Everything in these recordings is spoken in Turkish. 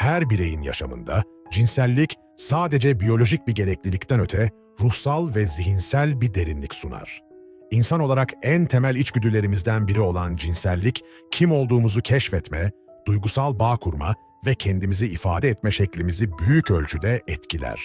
Her bireyin yaşamında cinsellik sadece biyolojik bir gereklilikten öte ruhsal ve zihinsel bir derinlik sunar. İnsan olarak en temel içgüdülerimizden biri olan cinsellik, kim olduğumuzu keşfetme, duygusal bağ kurma ve kendimizi ifade etme şeklimizi büyük ölçüde etkiler.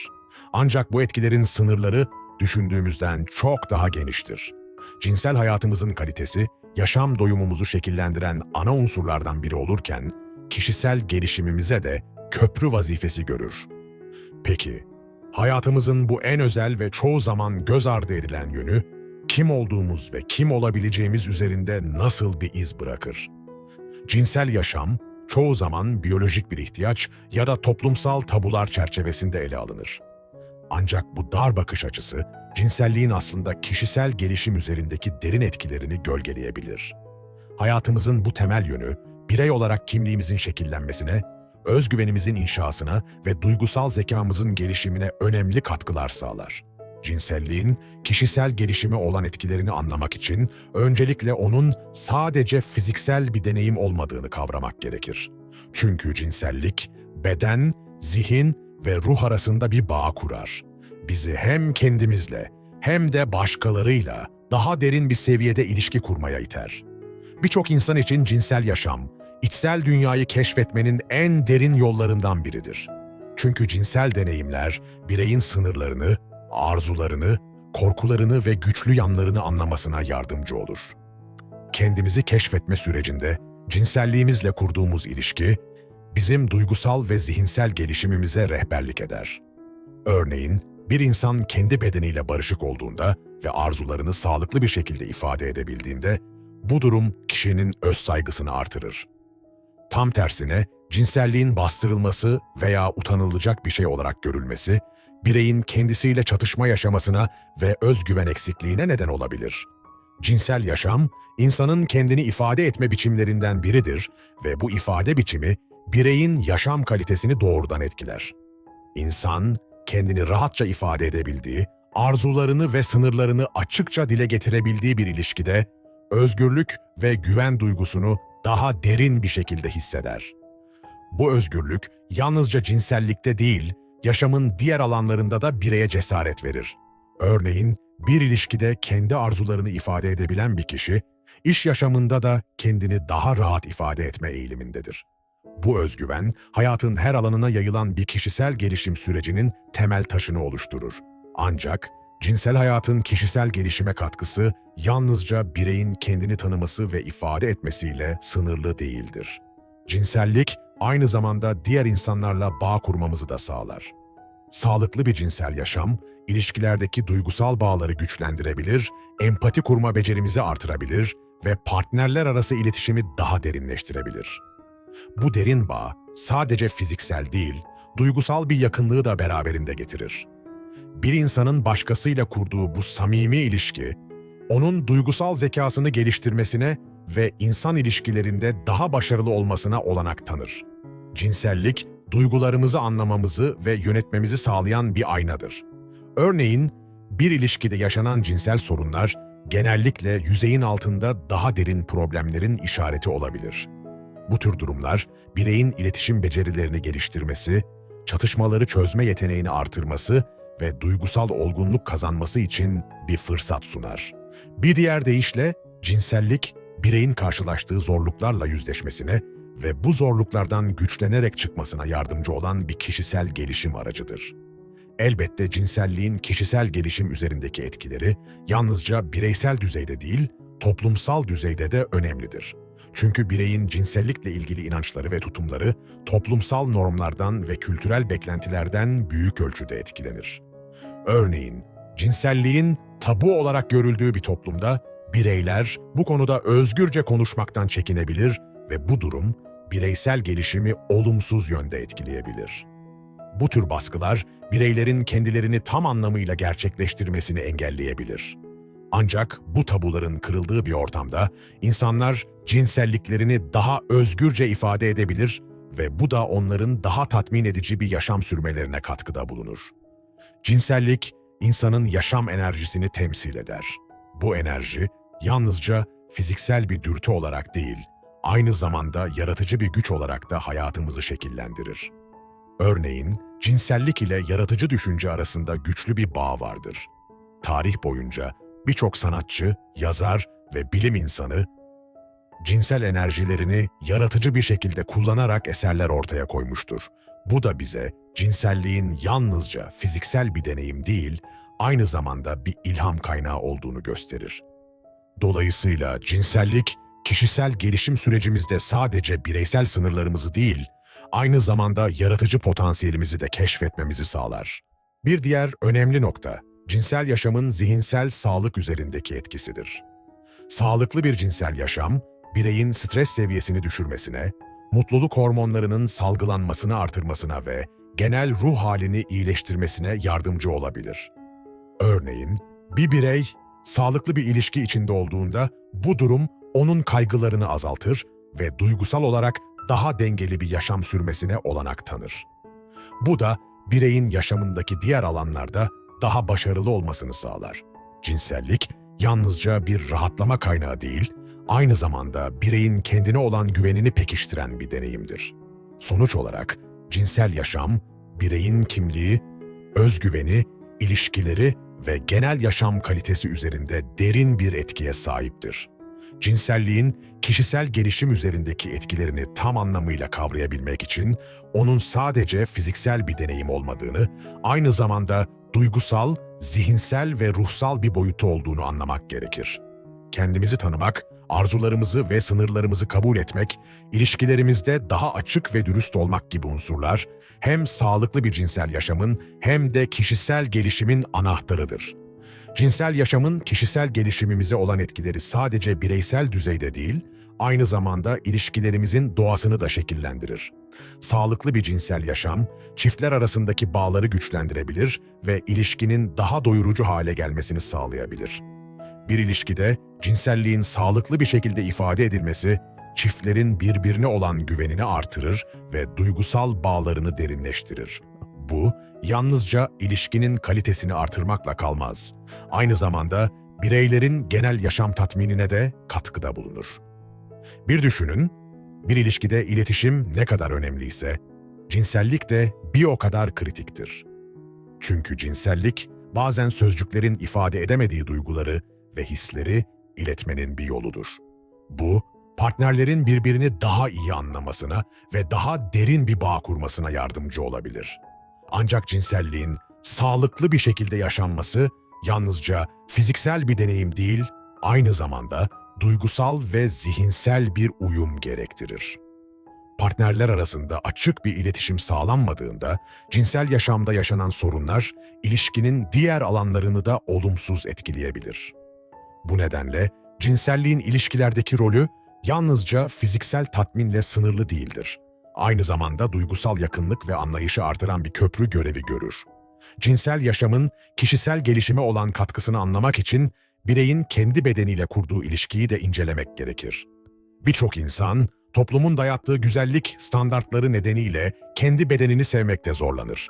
Ancak bu etkilerin sınırları düşündüğümüzden çok daha geniştir. Cinsel hayatımızın kalitesi, yaşam doyumumuzu şekillendiren ana unsurlardan biri olurken, kişisel gelişimimize de köprü vazifesi görür. Peki, hayatımızın bu en özel ve çoğu zaman göz ardı edilen yönü, kim olduğumuz ve kim olabileceğimiz üzerinde nasıl bir iz bırakır? Cinsel yaşam, çoğu zaman biyolojik bir ihtiyaç ya da toplumsal tabular çerçevesinde ele alınır. Ancak bu dar bakış açısı, cinselliğin aslında kişisel gelişim üzerindeki derin etkilerini gölgeleyebilir. Hayatımızın bu temel yönü, birey olarak kimliğimizin şekillenmesine, özgüvenimizin inşasına ve duygusal zekamızın gelişimine önemli katkılar sağlar. Cinselliğin kişisel gelişime olan etkilerini anlamak için öncelikle onun sadece fiziksel bir deneyim olmadığını kavramak gerekir. Çünkü cinsellik, beden, zihin ve ruh arasında bir bağ kurar. Bizi hem kendimizle hem de başkalarıyla daha derin bir seviyede ilişki kurmaya iter. Birçok insan için cinsel yaşam, içsel dünyayı keşfetmenin en derin yollarından biridir. Çünkü cinsel deneyimler bireyin sınırlarını, arzularını, korkularını ve güçlü yanlarını anlamasına yardımcı olur. Kendimizi keşfetme sürecinde cinselliğimizle kurduğumuz ilişki, bizim duygusal ve zihinsel gelişimimize rehberlik eder. Örneğin, bir insan kendi bedeniyle barışık olduğunda ve arzularını sağlıklı bir şekilde ifade edebildiğinde, bu durum kişinin öz saygısını artırır. Tam tersine, cinselliğin bastırılması veya utanılacak bir şey olarak görülmesi, bireyin kendisiyle çatışma yaşamasına ve özgüven eksikliğine neden olabilir. Cinsel yaşam, insanın kendini ifade etme biçimlerinden biridir ve bu ifade biçimi, bireyin yaşam kalitesini doğrudan etkiler. İnsan, kendini rahatça ifade edebildiği, arzularını ve sınırlarını açıkça dile getirebildiği bir ilişkide, özgürlük ve güven duygusunu daha derin bir şekilde hisseder. Bu özgürlük yalnızca cinsellikte değil, yaşamın diğer alanlarında da bireye cesaret verir. Örneğin, bir ilişkide kendi arzularını ifade edebilen bir kişi, iş yaşamında da kendini daha rahat ifade etme eğilimindedir. Bu özgüven, hayatın her alanına yayılan bir kişisel gelişim sürecinin temel taşını oluşturur. Ancak cinsel hayatın kişisel gelişime katkısı yalnızca bireyin kendini tanıması ve ifade etmesiyle sınırlı değildir. Cinsellik aynı zamanda diğer insanlarla bağ kurmamızı da sağlar. Sağlıklı bir cinsel yaşam, ilişkilerdeki duygusal bağları güçlendirebilir, empati kurma becerimizi artırabilir ve partnerler arası iletişimi daha derinleştirebilir. Bu derin bağ sadece fiziksel değil, duygusal bir yakınlığı da beraberinde getirir. Bir insanın başkasıyla kurduğu bu samimi ilişki, onun duygusal zekasını geliştirmesine ve insan ilişkilerinde daha başarılı olmasına olanak tanır. Cinsellik, duygularımızı anlamamızı ve yönetmemizi sağlayan bir aynadır. Örneğin, bir ilişkide yaşanan cinsel sorunlar genellikle yüzeyin altında daha derin problemlerin işareti olabilir. Bu tür durumlar, bireyin iletişim becerilerini geliştirmesi, çatışmaları çözme yeteneğini artırması ve duygusal olgunluk kazanması için bir fırsat sunar. Bir diğer deyişle, cinsellik, bireyin karşılaştığı zorluklarla yüzleşmesine ve bu zorluklardan güçlenerek çıkmasına yardımcı olan bir kişisel gelişim aracıdır. Elbette cinselliğin kişisel gelişim üzerindeki etkileri yalnızca bireysel düzeyde değil, toplumsal düzeyde de önemlidir. Çünkü bireyin cinsellikle ilgili inançları ve tutumları toplumsal normlardan ve kültürel beklentilerden büyük ölçüde etkilenir. Örneğin, cinselliğin tabu olarak görüldüğü bir toplumda bireyler bu konuda özgürce konuşmaktan çekinebilir ve bu durum bireysel gelişimi olumsuz yönde etkileyebilir. Bu tür baskılar bireylerin kendilerini tam anlamıyla gerçekleştirmesini engelleyebilir. Ancak bu tabuların kırıldığı bir ortamda insanlar cinselliklerini daha özgürce ifade edebilir ve bu da onların daha tatmin edici bir yaşam sürmelerine katkıda bulunur. Cinsellik, insanın yaşam enerjisini temsil eder. Bu enerji yalnızca fiziksel bir dürtü olarak değil, aynı zamanda yaratıcı bir güç olarak da hayatımızı şekillendirir. Örneğin, cinsellik ile yaratıcı düşünce arasında güçlü bir bağ vardır. Tarih boyunca birçok sanatçı, yazar ve bilim insanı cinsel enerjilerini yaratıcı bir şekilde kullanarak eserler ortaya koymuştur. Bu da bize cinselliğin yalnızca fiziksel bir deneyim değil, aynı zamanda bir ilham kaynağı olduğunu gösterir. Dolayısıyla cinsellik, kişisel gelişim sürecimizde sadece bireysel sınırlarımızı değil, aynı zamanda yaratıcı potansiyelimizi de keşfetmemizi sağlar. Bir diğer önemli nokta, cinsel yaşamın zihinsel sağlık üzerindeki etkisidir. Sağlıklı bir cinsel yaşam, bireyin stres seviyesini düşürmesine, mutluluk hormonlarının salgılanmasını artırmasına ve genel ruh halini iyileştirmesine yardımcı olabilir. Örneğin, bir birey sağlıklı bir ilişki içinde olduğunda bu durum onun kaygılarını azaltır ve duygusal olarak daha dengeli bir yaşam sürmesine olanak tanır. Bu da bireyin yaşamındaki diğer alanlarda daha başarılı olmasını sağlar. Cinsellik yalnızca bir rahatlama kaynağı değil, aynı zamanda bireyin kendine olan güvenini pekiştiren bir deneyimdir. Sonuç olarak cinsel yaşam, bireyin kimliği, özgüveni, ilişkileri ve genel yaşam kalitesi üzerinde derin bir etkiye sahiptir. Cinselliğin kişisel gelişim üzerindeki etkilerini tam anlamıyla kavrayabilmek için onun sadece fiziksel bir deneyim olmadığını, aynı zamanda duygusal, zihinsel ve ruhsal bir boyutu olduğunu anlamak gerekir. Kendimizi tanımak, arzularımızı ve sınırlarımızı kabul etmek, ilişkilerimizde daha açık ve dürüst olmak gibi unsurlar, hem sağlıklı bir cinsel yaşamın hem de kişisel gelişimin anahtarıdır. Cinsel yaşamın kişisel gelişimimize olan etkileri sadece bireysel düzeyde değil, aynı zamanda ilişkilerimizin doğasını da şekillendirir. Sağlıklı bir cinsel yaşam, çiftler arasındaki bağları güçlendirebilir ve ilişkinin daha doyurucu hale gelmesini sağlayabilir. Bir ilişkide cinselliğin sağlıklı bir şekilde ifade edilmesi, çiftlerin birbirine olan güvenini artırır ve duygusal bağlarını derinleştirir. Bu, yalnızca ilişkinin kalitesini artırmakla kalmaz. Aynı zamanda bireylerin genel yaşam tatminine de katkıda bulunur. Bir düşünün, bir ilişkide iletişim ne kadar önemliyse, cinsellik de bir o kadar kritiktir. Çünkü cinsellik, bazen sözcüklerin ifade edemediği duyguları ve hisleri iletmenin bir yoludur. Bu, partnerlerin birbirini daha iyi anlamasına ve daha derin bir bağ kurmasına yardımcı olabilir. Ancak cinselliğin sağlıklı bir şekilde yaşanması yalnızca fiziksel bir deneyim değil, aynı zamanda duygusal ve zihinsel bir uyum gerektirir. Partnerler arasında açık bir iletişim sağlanmadığında cinsel yaşamda yaşanan sorunlar ilişkinin diğer alanlarını da olumsuz etkileyebilir. Bu nedenle cinselliğin ilişkilerdeki rolü yalnızca fiziksel tatminle sınırlı değildir. Aynı zamanda duygusal yakınlık ve anlayışı artıran bir köprü görevi görür. Cinsel yaşamın kişisel gelişime olan katkısını anlamak için bireyin kendi bedeniyle kurduğu ilişkiyi de incelemek gerekir. Birçok insan toplumun dayattığı güzellik standartları nedeniyle kendi bedenini sevmekte zorlanır.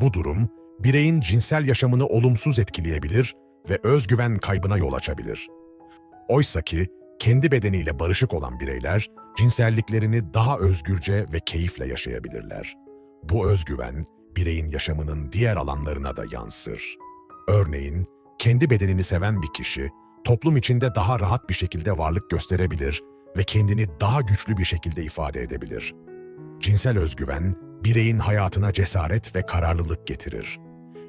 Bu durum bireyin cinsel yaşamını olumsuz etkileyebilir ve özgüven kaybına yol açabilir. Oysa ki kendi bedeniyle barışık olan bireyler cinselliklerini daha özgürce ve keyifle yaşayabilirler. Bu özgüven bireyin yaşamının diğer alanlarına da yansır. Örneğin kendi bedenini seven bir kişi toplum içinde daha rahat bir şekilde varlık gösterebilir ve kendini daha güçlü bir şekilde ifade edebilir. Cinsel özgüven bireyin hayatına cesaret ve kararlılık getirir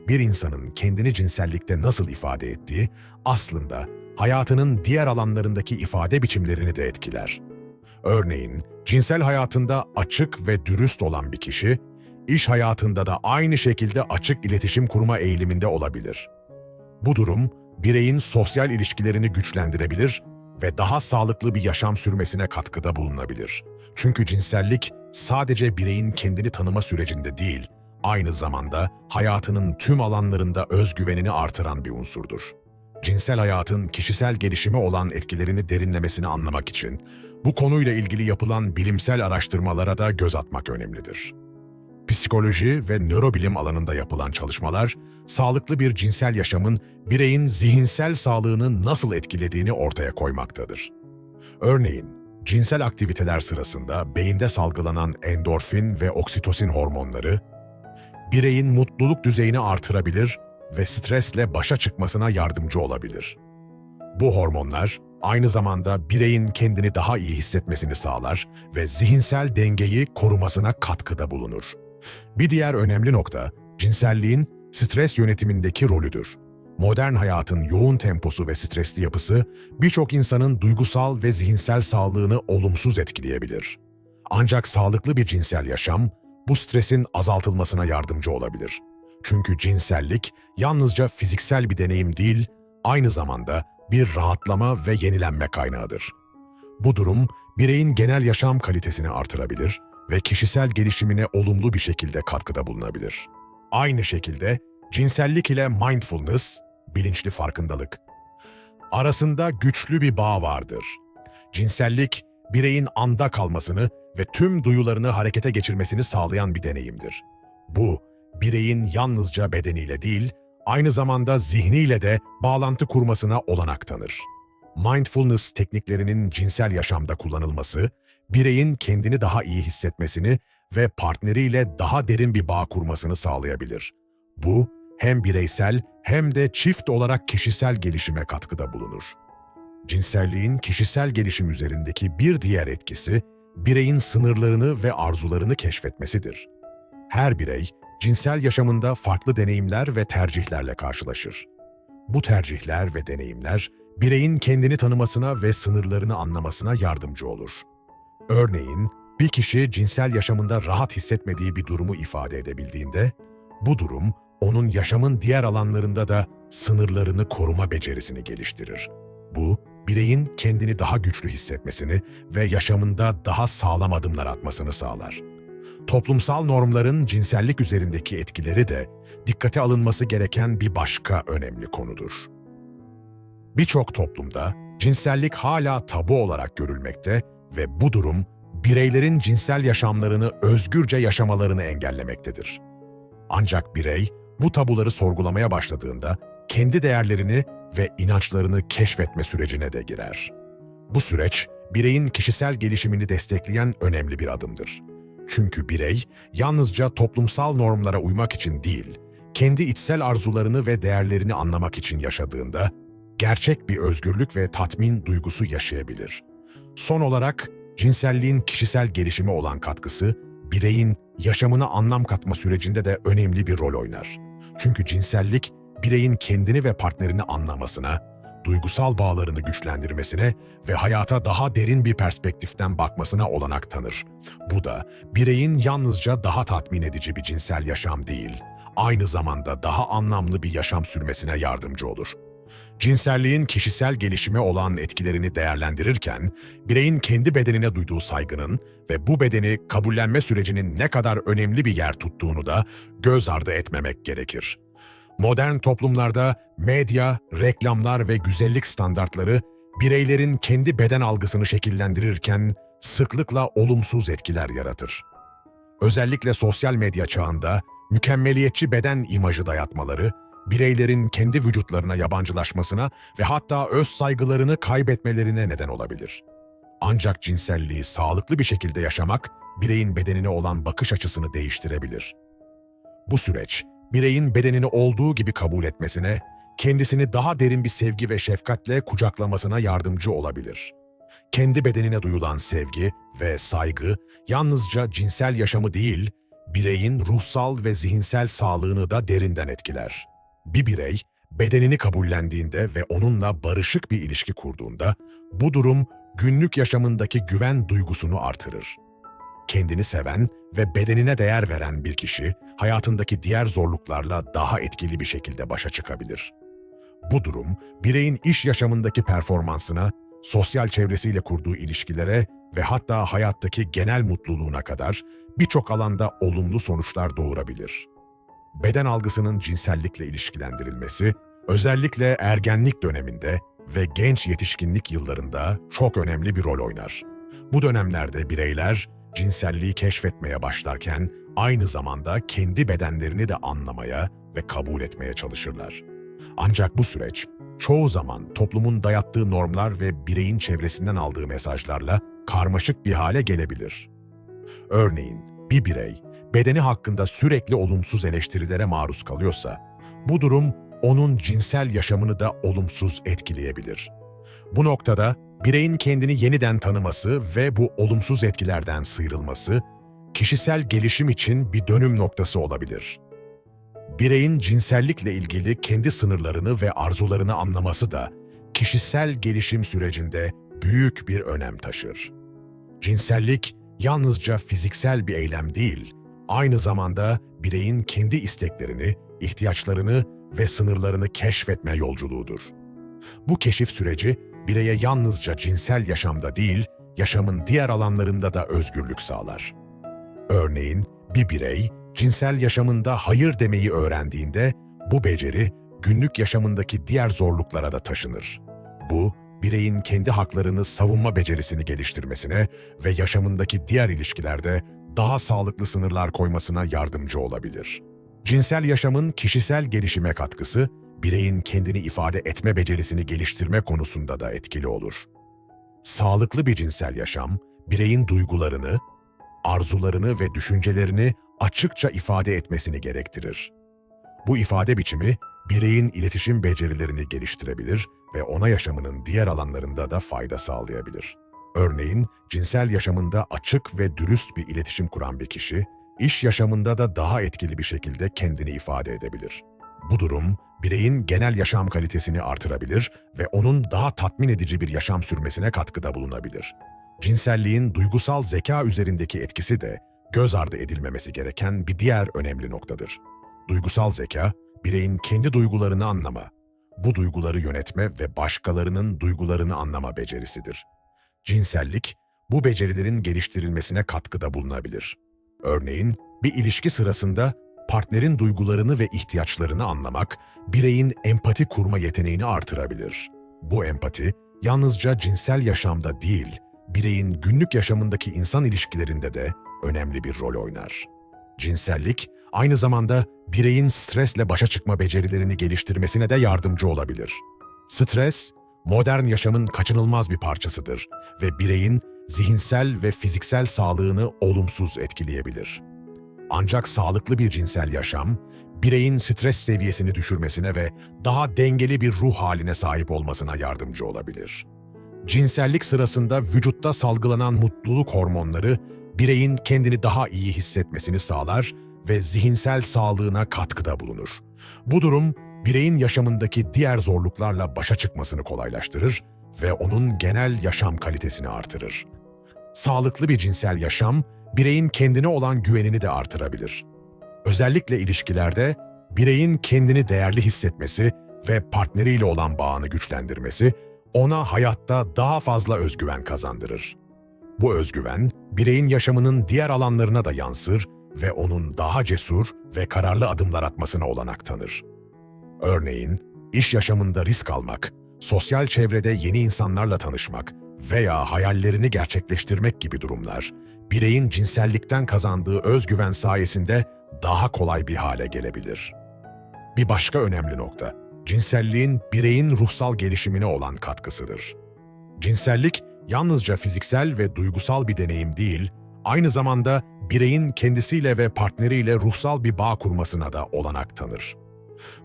bir insanın kendini cinsellikte nasıl ifade ettiği aslında hayatının diğer alanlarındaki ifade biçimlerini de etkiler. Örneğin, cinsel hayatında açık ve dürüst olan bir kişi, iş hayatında da aynı şekilde açık iletişim kurma eğiliminde olabilir. Bu durum, bireyin sosyal ilişkilerini güçlendirebilir ve daha sağlıklı bir yaşam sürmesine katkıda bulunabilir. Çünkü cinsellik sadece bireyin kendini tanıma sürecinde değil, aynı zamanda hayatının tüm alanlarında özgüvenini artıran bir unsurdur. Cinsel hayatın kişisel gelişime olan etkilerini derinlemesine anlamak için bu konuyla ilgili yapılan bilimsel araştırmalara da göz atmak önemlidir. Psikoloji ve nörobilim alanında yapılan çalışmalar, sağlıklı bir cinsel yaşamın bireyin zihinsel sağlığını nasıl etkilediğini ortaya koymaktadır. Örneğin, Cinsel aktiviteler sırasında beyinde salgılanan endorfin ve oksitosin hormonları, bireyin mutluluk düzeyini artırabilir ve stresle başa çıkmasına yardımcı olabilir. Bu hormonlar aynı zamanda bireyin kendini daha iyi hissetmesini sağlar ve zihinsel dengeyi korumasına katkıda bulunur. Bir diğer önemli nokta, cinselliğin stres yönetimindeki rolüdür. Modern hayatın yoğun temposu ve stresli yapısı birçok insanın duygusal ve zihinsel sağlığını olumsuz etkileyebilir. Ancak sağlıklı bir cinsel yaşam bu stresin azaltılmasına yardımcı olabilir. Çünkü cinsellik yalnızca fiziksel bir deneyim değil, aynı zamanda bir rahatlama ve yenilenme kaynağıdır. Bu durum bireyin genel yaşam kalitesini artırabilir ve kişisel gelişimine olumlu bir şekilde katkıda bulunabilir. Aynı şekilde cinsellik ile mindfulness, bilinçli farkındalık, arasında güçlü bir bağ vardır. Cinsellik, bireyin anda kalmasını ve tüm duyularını harekete geçirmesini sağlayan bir deneyimdir. Bu, bireyin yalnızca bedeniyle değil, aynı zamanda zihniyle de bağlantı kurmasına olanak tanır. Mindfulness tekniklerinin cinsel yaşamda kullanılması, bireyin kendini daha iyi hissetmesini ve partneriyle daha derin bir bağ kurmasını sağlayabilir. Bu, hem bireysel hem de çift olarak kişisel gelişime katkıda bulunur. Cinselliğin kişisel gelişim üzerindeki bir diğer etkisi, bireyin sınırlarını ve arzularını keşfetmesidir. Her birey, cinsel yaşamında farklı deneyimler ve tercihlerle karşılaşır. Bu tercihler ve deneyimler, bireyin kendini tanımasına ve sınırlarını anlamasına yardımcı olur. Örneğin, bir kişi cinsel yaşamında rahat hissetmediği bir durumu ifade edebildiğinde, bu durum onun yaşamın diğer alanlarında da sınırlarını koruma becerisini geliştirir. Bu, bireyin kendini daha güçlü hissetmesini ve yaşamında daha sağlam adımlar atmasını sağlar. Toplumsal normların cinsellik üzerindeki etkileri de dikkate alınması gereken bir başka önemli konudur. Birçok toplumda cinsellik hala tabu olarak görülmekte ve bu durum bireylerin cinsel yaşamlarını özgürce yaşamalarını engellemektedir. Ancak birey bu tabuları sorgulamaya başladığında kendi değerlerini ve inançlarını keşfetme sürecine de girer. Bu süreç bireyin kişisel gelişimini destekleyen önemli bir adımdır. Çünkü birey yalnızca toplumsal normlara uymak için değil, kendi içsel arzularını ve değerlerini anlamak için yaşadığında gerçek bir özgürlük ve tatmin duygusu yaşayabilir. Son olarak cinselliğin kişisel gelişime olan katkısı bireyin yaşamına anlam katma sürecinde de önemli bir rol oynar. Çünkü cinsellik bireyin kendini ve partnerini anlamasına, duygusal bağlarını güçlendirmesine ve hayata daha derin bir perspektiften bakmasına olanak tanır. Bu da bireyin yalnızca daha tatmin edici bir cinsel yaşam değil, aynı zamanda daha anlamlı bir yaşam sürmesine yardımcı olur. Cinselliğin kişisel gelişime olan etkilerini değerlendirirken, bireyin kendi bedenine duyduğu saygının ve bu bedeni kabullenme sürecinin ne kadar önemli bir yer tuttuğunu da göz ardı etmemek gerekir. Modern toplumlarda medya, reklamlar ve güzellik standartları bireylerin kendi beden algısını şekillendirirken sıklıkla olumsuz etkiler yaratır. Özellikle sosyal medya çağında mükemmeliyetçi beden imajı dayatmaları, bireylerin kendi vücutlarına yabancılaşmasına ve hatta öz saygılarını kaybetmelerine neden olabilir. Ancak cinselliği sağlıklı bir şekilde yaşamak, bireyin bedenine olan bakış açısını değiştirebilir. Bu süreç, bireyin bedenini olduğu gibi kabul etmesine, kendisini daha derin bir sevgi ve şefkatle kucaklamasına yardımcı olabilir. Kendi bedenine duyulan sevgi ve saygı yalnızca cinsel yaşamı değil, bireyin ruhsal ve zihinsel sağlığını da derinden etkiler. Bir birey bedenini kabullendiğinde ve onunla barışık bir ilişki kurduğunda bu durum günlük yaşamındaki güven duygusunu artırır. Kendini seven ve bedenine değer veren bir kişi hayatındaki diğer zorluklarla daha etkili bir şekilde başa çıkabilir. Bu durum bireyin iş yaşamındaki performansına, sosyal çevresiyle kurduğu ilişkilere ve hatta hayattaki genel mutluluğuna kadar birçok alanda olumlu sonuçlar doğurabilir. Beden algısının cinsellikle ilişkilendirilmesi, özellikle ergenlik döneminde ve genç yetişkinlik yıllarında çok önemli bir rol oynar. Bu dönemlerde bireyler cinselliği keşfetmeye başlarken aynı zamanda kendi bedenlerini de anlamaya ve kabul etmeye çalışırlar. Ancak bu süreç çoğu zaman toplumun dayattığı normlar ve bireyin çevresinden aldığı mesajlarla karmaşık bir hale gelebilir. Örneğin bir birey bedeni hakkında sürekli olumsuz eleştirilere maruz kalıyorsa, bu durum onun cinsel yaşamını da olumsuz etkileyebilir. Bu noktada bireyin kendini yeniden tanıması ve bu olumsuz etkilerden sıyrılması, kişisel gelişim için bir dönüm noktası olabilir. Bireyin cinsellikle ilgili kendi sınırlarını ve arzularını anlaması da kişisel gelişim sürecinde büyük bir önem taşır. Cinsellik yalnızca fiziksel bir eylem değil, aynı zamanda bireyin kendi isteklerini, ihtiyaçlarını ve sınırlarını keşfetme yolculuğudur. Bu keşif süreci bireye yalnızca cinsel yaşamda değil, yaşamın diğer alanlarında da özgürlük sağlar. Örneğin bir birey cinsel yaşamında hayır demeyi öğrendiğinde bu beceri günlük yaşamındaki diğer zorluklara da taşınır. Bu, bireyin kendi haklarını savunma becerisini geliştirmesine ve yaşamındaki diğer ilişkilerde daha sağlıklı sınırlar koymasına yardımcı olabilir. Cinsel yaşamın kişisel gelişime katkısı, bireyin kendini ifade etme becerisini geliştirme konusunda da etkili olur. Sağlıklı bir cinsel yaşam, bireyin duygularını, arzularını ve düşüncelerini açıkça ifade etmesini gerektirir. Bu ifade biçimi, bireyin iletişim becerilerini geliştirebilir ve ona yaşamının diğer alanlarında da fayda sağlayabilir. Örneğin, cinsel yaşamında açık ve dürüst bir iletişim kuran bir kişi, iş yaşamında da daha etkili bir şekilde kendini ifade edebilir. Bu durum, bireyin genel yaşam kalitesini artırabilir ve onun daha tatmin edici bir yaşam sürmesine katkıda bulunabilir. Cinselliğin duygusal zeka üzerindeki etkisi de göz ardı edilmemesi gereken bir diğer önemli noktadır. Duygusal zeka, bireyin kendi duygularını anlama, bu duyguları yönetme ve başkalarının duygularını anlama becerisidir. Cinsellik, bu becerilerin geliştirilmesine katkıda bulunabilir. Örneğin, bir ilişki sırasında partnerin duygularını ve ihtiyaçlarını anlamak, bireyin empati kurma yeteneğini artırabilir. Bu empati, yalnızca cinsel yaşamda değil, bireyin günlük yaşamındaki insan ilişkilerinde de önemli bir rol oynar. Cinsellik, aynı zamanda bireyin stresle başa çıkma becerilerini geliştirmesine de yardımcı olabilir. Stres, modern yaşamın kaçınılmaz bir parçasıdır ve bireyin zihinsel ve fiziksel sağlığını olumsuz etkileyebilir. Ancak sağlıklı bir cinsel yaşam, bireyin stres seviyesini düşürmesine ve daha dengeli bir ruh haline sahip olmasına yardımcı olabilir. Cinsellik sırasında vücutta salgılanan mutluluk hormonları, bireyin kendini daha iyi hissetmesini sağlar ve zihinsel sağlığına katkıda bulunur. Bu durum, bireyin yaşamındaki diğer zorluklarla başa çıkmasını kolaylaştırır ve onun genel yaşam kalitesini artırır. Sağlıklı bir cinsel yaşam, bireyin kendine olan güvenini de artırabilir. Özellikle ilişkilerde, bireyin kendini değerli hissetmesi ve partneriyle olan bağını güçlendirmesi, ona hayatta daha fazla özgüven kazandırır. Bu özgüven, bireyin yaşamının diğer alanlarına da yansır ve onun daha cesur ve kararlı adımlar atmasına olanak tanır. Örneğin, iş yaşamında risk almak, sosyal çevrede yeni insanlarla tanışmak veya hayallerini gerçekleştirmek gibi durumlar, bireyin cinsellikten kazandığı özgüven sayesinde daha kolay bir hale gelebilir. Bir başka önemli nokta, cinselliğin bireyin ruhsal gelişimine olan katkısıdır. Cinsellik, yalnızca fiziksel ve duygusal bir deneyim değil, aynı zamanda bireyin kendisiyle ve partneriyle ruhsal bir bağ kurmasına da olanak tanır.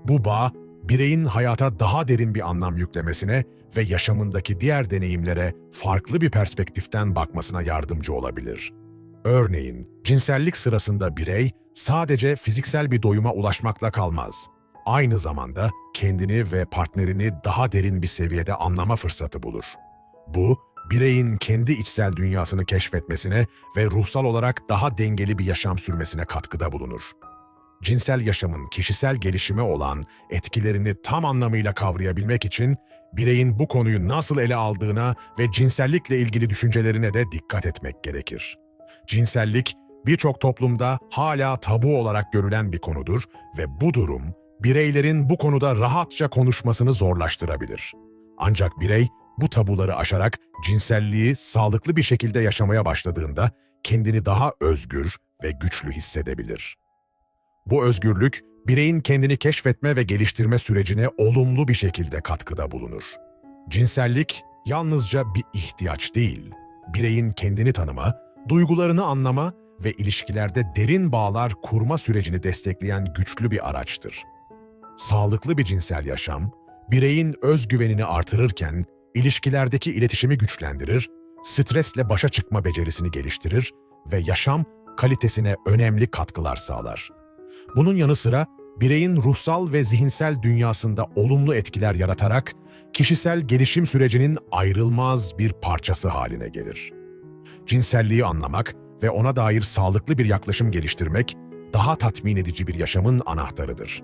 Bu bağ, bireyin hayata daha derin bir anlam yüklemesine ve yaşamındaki diğer deneyimlere farklı bir perspektiften bakmasına yardımcı olabilir. Örneğin, cinsellik sırasında birey sadece fiziksel bir doyuma ulaşmakla kalmaz. Aynı zamanda kendini ve partnerini daha derin bir seviyede anlama fırsatı bulur. Bu, bireyin kendi içsel dünyasını keşfetmesine ve ruhsal olarak daha dengeli bir yaşam sürmesine katkıda bulunur. Cinsel yaşamın kişisel gelişime olan etkilerini tam anlamıyla kavrayabilmek için bireyin bu konuyu nasıl ele aldığına ve cinsellikle ilgili düşüncelerine de dikkat etmek gerekir. Cinsellik birçok toplumda hala tabu olarak görülen bir konudur ve bu durum bireylerin bu konuda rahatça konuşmasını zorlaştırabilir. Ancak birey bu tabuları aşarak cinselliği sağlıklı bir şekilde yaşamaya başladığında kendini daha özgür ve güçlü hissedebilir. Bu özgürlük, bireyin kendini keşfetme ve geliştirme sürecine olumlu bir şekilde katkıda bulunur. Cinsellik yalnızca bir ihtiyaç değil, bireyin kendini tanıma, duygularını anlama ve ilişkilerde derin bağlar kurma sürecini destekleyen güçlü bir araçtır. Sağlıklı bir cinsel yaşam, bireyin özgüvenini artırırken ilişkilerdeki iletişimi güçlendirir, stresle başa çıkma becerisini geliştirir ve yaşam kalitesine önemli katkılar sağlar. Bunun yanı sıra bireyin ruhsal ve zihinsel dünyasında olumlu etkiler yaratarak kişisel gelişim sürecinin ayrılmaz bir parçası haline gelir. Cinselliği anlamak ve ona dair sağlıklı bir yaklaşım geliştirmek daha tatmin edici bir yaşamın anahtarıdır.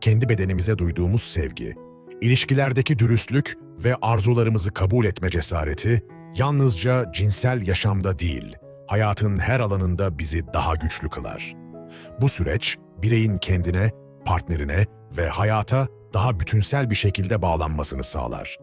Kendi bedenimize duyduğumuz sevgi, ilişkilerdeki dürüstlük ve arzularımızı kabul etme cesareti yalnızca cinsel yaşamda değil, hayatın her alanında bizi daha güçlü kılar. Bu süreç bireyin kendine, partnerine ve hayata daha bütünsel bir şekilde bağlanmasını sağlar.